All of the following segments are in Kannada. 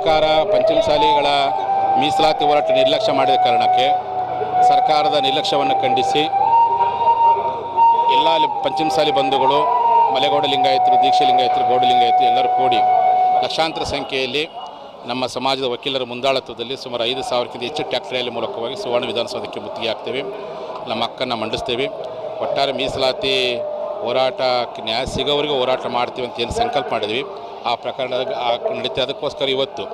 ಸರ್ಕಾರ ಪಂಚಮಸಾಲಿಗಳ ಮೀಸಲಾತಿ ಹೋರಾಟ ನಿರ್ಲಕ್ಷ್ಯ ಮಾಡಿದ ಕಾರಣಕ್ಕೆ ಸರ್ಕಾರದ ನಿರ್ಲಕ್ಷ್ಯವನ್ನು ಖಂಡಿಸಿ ಎಲ್ಲ ಪಂಚಮಸಾಲಿ ಬಂಧುಗಳು, ಮಲೆಗೌಡ ಲಿಂಗಾಯತರು, ದೀಕ್ಷೆ ಲಿಂಗಾಯತರು, ಗೌಡ ಲಿಂಗಾಯತರು ಎಲ್ಲರೂ ಕೂಡಿ ಲಕ್ಷಾಂತರ ಸಂಖ್ಯೆಯಲ್ಲಿ ನಮ್ಮ ಸಮಾಜದ ವಕೀಲರ ಮುಂದಾಳತ್ವದಲ್ಲಿ ಸುಮಾರು ಐದು ಸಾವಿರಕ್ಕಿಂತ ಹೆಚ್ಚು ರ್ಯಾಲಿ ಮೂಲಕವಾಗಿ ಸುವರ್ಣ ವಿಧಾನಸೌಧಕ್ಕೆ ಮುತ್ತಿಗೆ ಹಾಕ್ತೇವೆ. ನಮ್ಮ ಹಕ್ಕನ್ನು ಮಂಡಿಸ್ತೇವೆ. ಒಟ್ಟಾರೆ ಮೀಸಲಾತಿ ಹೋರಾಟಕ್ಕೆ ನ್ಯಾಯ ಸಿಗೋವರೆಗೂ ಹೋರಾಟ ಮಾಡ್ತೀವಿ ಅಂತ ಏನು ಸಂಕಲ್ಪ ಮಾಡಿದ್ವಿ. ಆ ಪ್ರಕರಣ ನಡೀತಾ ಅದಕ್ಕೋಸ್ಕರ ಇವತ್ತು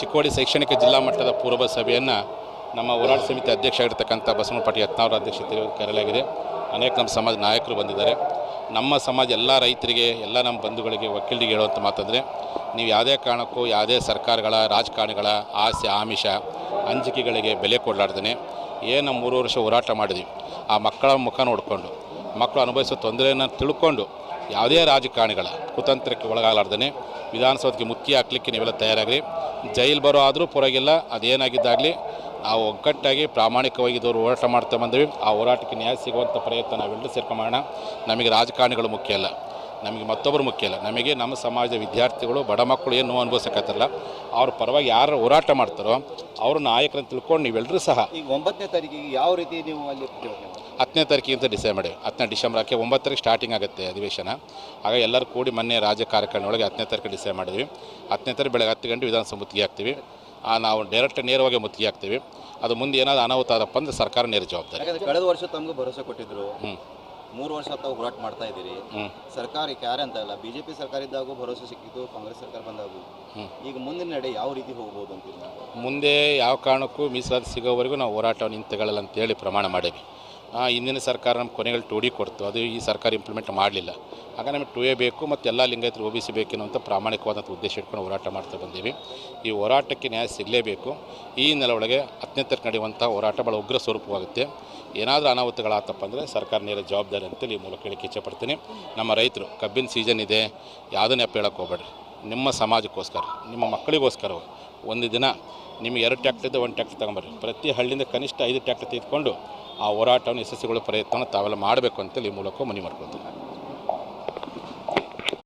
ಚಿಕ್ಕೋಡಿ ಶೈಕ್ಷಣಿಕ ಜಿಲ್ಲಾ ಮಟ್ಟದ ಪೂರ್ವ ಸಭೆಯನ್ನು ನಮ್ಮ ಹೋರಾಟ ಸಮಿತಿ ಅಧ್ಯಕ್ಷ ಆಗಿರ್ತಕ್ಕಂಥ ಬಸವನ ಪಾಟೀಲ್ ಯತ್ನಾವರ ಅಧ್ಯಕ್ಷತೆ ಕರೆಯಲಾಗಿದೆ. ಅನೇಕ ನಮ್ಮ ಸಮಾಜ ನಾಯಕರು ಬಂದಿದ್ದಾರೆ. ನಮ್ಮ ಸಮಾಜ ಎಲ್ಲ ರೈತರಿಗೆ, ಎಲ್ಲ ನಮ್ಮ ಬಂಧುಗಳಿಗೆ, ವಕೀಲರಿಗೆ ಹೇಳುವಂಥ ಮಾತಂದರೆ, ನೀವು ಯಾವುದೇ ಕಾರಣಕ್ಕೂ ಯಾವುದೇ ಸರ್ಕಾರಗಳ ರಾಜಕಾರಣಿಗಳ ಆಸೆ, ಆಮಿಷ, ಅಂಜಿಕೆಗಳಿಗೆ ಬೆಲೆ ಕೊಡಲಾರ್ದೇ ಏನು ಮೂರು ವರ್ಷ ಹೋರಾಟ ಮಾಡಿದ್ವಿ. ಆ ಮಕ್ಕಳ ಮುಖ ನೋಡಿಕೊಂಡು ಮಕ್ಕಳು ಅನುಭವಿಸುವ ತೊಂದರೆಯನ್ನು ತಿಳ್ಕೊಂಡು ಯಾವುದೇ ರಾಜಕಾರಣಿಗಳ ಕುತಂತ್ರಕ್ಕೆ ಒಳಗಾಗಲಾರ್ದೇ ವಿಧಾನಸೌಧಕ್ಕೆ ಮುಖ್ಯ ಹಾಕ್ಲಿಕ್ಕೆ ನೀವೆಲ್ಲ ತಯಾರಾಗ್ರಿ. ಜೈಲು ಬರೋ ಆದರೂ ಪರವಾಗಿಲ್ಲ, ಅದೇನಾಗಿದ್ದಾಗಲಿ ನಾವು ಒಗ್ಗಟ್ಟಾಗಿ ಪ್ರಾಮಾಣಿಕವಾಗಿ ಇದ್ದವರು ಹೋರಾಟ ಮಾಡ್ತಾ ಬಂದ್ವಿ. ಆ ಹೋರಾಟಕ್ಕೆ ನ್ಯಾಯ ಸಿಗುವಂಥ ಪ್ರಯತ್ನ ನಾವೆಲ್ಲರೂ ಸೇರ್ಕೊಂಬೋಣ ನಮಗೆ ರಾಜಕಾರಣಿಗಳು ಮುಖ್ಯ ಅಲ್ಲ, ನಮಗೆ ಮತ್ತೊಬ್ಬರು ಮುಖ್ಯ ಅಲ್ಲ. ನಮಗೆ ನಮ್ಮ ಸಮಾಜದ ವಿದ್ಯಾರ್ಥಿಗಳು, ಬಡ ಮಕ್ಕಳು ಏನು ನೋವು ಅನುಭವಿಸಕತ್ತಲ್ಲ ಅವ್ರ ಪರವಾಗಿ ಯಾರು ಹೋರಾಟ ಮಾಡ್ತಾರೋ, ಅವ್ರ ನಾಯಕರನ್ನು ತಿಳ್ಕೊಂಡು ನೀವೆಲ್ಲರೂ ಸಹ ಈಗ ಒಂಬತ್ತನೇ ತಾರೀಕಿಗೆ ಯಾವ ರೀತಿ ನೀವು ಅಲ್ಲಿ ಪ್ರತಿಭಟನೆ ತಾರೀಕಿಗೆ ಹತ್ತನೇ ತಾರೀಕಿಂತ ಡಿಸೈಡ್ ಮಾಡಿ. ಹತ್ತನೇ ಡಿಸೆಂಬರ್ ಹಾಕಿ ಒಂಬತ್ತರಿಗೆ ಸ್ಟಾರ್ಟಿಂಗ್ ಆಗುತ್ತೆ ಅಧಿವೇಶನ. ಆಗ ಎಲ್ಲರೂ ಕೂಡಿ ಮೊನ್ನೆ ರಾಜ್ಯ ಕಾರ್ಯಕ್ರಮ ಒಳಗೆ ಹತ್ತನೇ ತಾರೀಕು ಡಿಸೈಡ್ ಮಾಡಿದ್ವಿ. ಹತ್ತನೇ ತಾರೀಕು ಬೆಳಗ್ಗೆ ಹತ್ತು ಗಂಟೆ ವಿಧಾನಸಭೆ ಮುತ್ತಿಗೆ ಹಾಕ್ತೀವಿ. ಆ ನಾವು ಡೈರೆಕ್ಟ್ ನೇರವಾಗಿ ಮುತ್ತಿಗೆ ಹಾಕ್ತೀವಿ. ಅದು ಮುಂದೆ ಏನಾದರೂ ಅನಾಹುತ ಆದಪ್ಪ ಅಂದರೆ ಸರ್ಕಾರ ನೇರ ಜವಾಬ್ದಾರಿ. ಕಳೆದ ವರ್ಷ ತಮಗೆ ಭರವಸೆ ಕೊಟ್ಟಿದ್ರು. ಹ್ಞೂ ಮೂರು ವರ್ಷ ತಾವು ಹೋರಾಟ ಮಾಡ್ತಾ ಇದ್ದೀರಿ. ಹ್ಞೂ ಸರ್ಕಾರಕ್ಕೆ ಯಾರೇ ಅಂತ ಇಲ್ಲ ಬಿಜೆಪಿ ಸರ್ಕಾರ ಇದ್ದಾಗೂ ಭರವಸೆ ಸಿಕ್ಕಿತ್ತು ಕಾಂಗ್ರೆಸ್ ಸರ್ಕಾರ ಬಂದಾಗೂ. ಈಗ ಮುಂದಿನ ನಡೆ ಯಾವ ರೀತಿ ಹೋಗ್ಬೋದು ಅಂತ ಮುಂದೆ ಯಾವ ಕಾರಣಕ್ಕೂ ಮೀಸಲಾತಿ ಸಿಗೋವರೆಗೂ ನಾವು ಹೋರಾಟವನ್ನು ಹಿಂತೆಗಳಲ್ಲ ಅಂತೇಳಿ ಪ್ರಮಾಣ ಮಾಡೀವಿ ಹಿಂದಿನ ಸರ್ಕಾರ ನಮ್ಮ ಕೊನೆಗಳು ಟು ಡಿ ಕೊಡ್ತು. ಅದು ಈ ಸರ್ಕಾರ ಇಂಪ್ಲಿಮೆಂಟ್ ಮಾಡಲಿಲ್ಲ. ಆಗ ನಮಗೆ ಟು ಎ ಬೇಕು ಮತ್ತು ಎಲ್ಲ ಲಿಂಗಾಯತರು ಒ ಬಿ ಸಿ ಬೇಕೆನ್ನುವಂಥ ಪ್ರಾಮಾಣಿಕವಾದಂಥ ಉದ್ದೇಶ ಇಟ್ಕೊಂಡು ಹೋರಾಟ ಮಾಡ್ತಾ ಬಂದೀವಿ. ಈ ಹೋರಾಟಕ್ಕೆ ನ್ಯಾಯ ಸಿಗಲೇಬೇಕು. ಈ ನೆಲ ಒಳಗೆ ಹತ್ತನೇ ತಾರೀಕು ನಡೆಯುವಂಥ ಹೋರಾಟ ಭಾಳ ಉಗ್ರ ಸ್ವರೂಪವಾಗುತ್ತೆ. ಏನಾದರೂ ಅನಾಹುತಗಳಾತಪ್ಪ ಅಂದರೆ ಸರ್ಕಾರ ನೇರ ಜವಾಬ್ದಾರಿ ಅಂತೇಳಿ ಈ ಮೂಲಕ ಹೇಳಕ್ಕೆ ಇಚ್ಛಪಡ್ತೀನಿ ನಮ್ಮ ರೈತರು, ಕಬ್ಬಿನ ಸೀಸನ್ ಇದೆ, ಯಾವುದನ್ನ ಹೇಳಕ್ಕೆ ಹೋಗ್ಬೇಡ್ರಿ. ನಿಮ್ಮ ಸಮಾಜಕ್ಕೋಸ್ಕರ, ನಿಮ್ಮ ಮಕ್ಕಳಿಗೋಸ್ಕರ ಒಂದು ದಿನ ನಿಮಗೆ ಎರಡು ಟ್ಯಾಕ್ಟ್ರಿದ್ದ ಒಂದು ಟ್ಯಾಕ್ಟರ್ ತಗೊಂಬರ್ರಿ. ಪ್ರತಿ ಹಳ್ಳಿಯಿಂದ ಕನಿಷ್ಠ ಐದು ಟ್ಯಾಕ್ಟರ್ ತೆಗೆದುಕೊಂಡು ಆ ಹೋರಾಟವನ್ನು ಯಶಸ್ವಿಗೊಳ್ಳುವ ಪ್ರಯತ್ನವನ್ನು ತಾವೆಲ್ಲ ಮಾಡಬೇಕು ಅಂತೇಳಿ ಈ ಮೂಲಕ ಮನವಿ ಮಾಡ್ಕೊಳ್ತೀನಿ.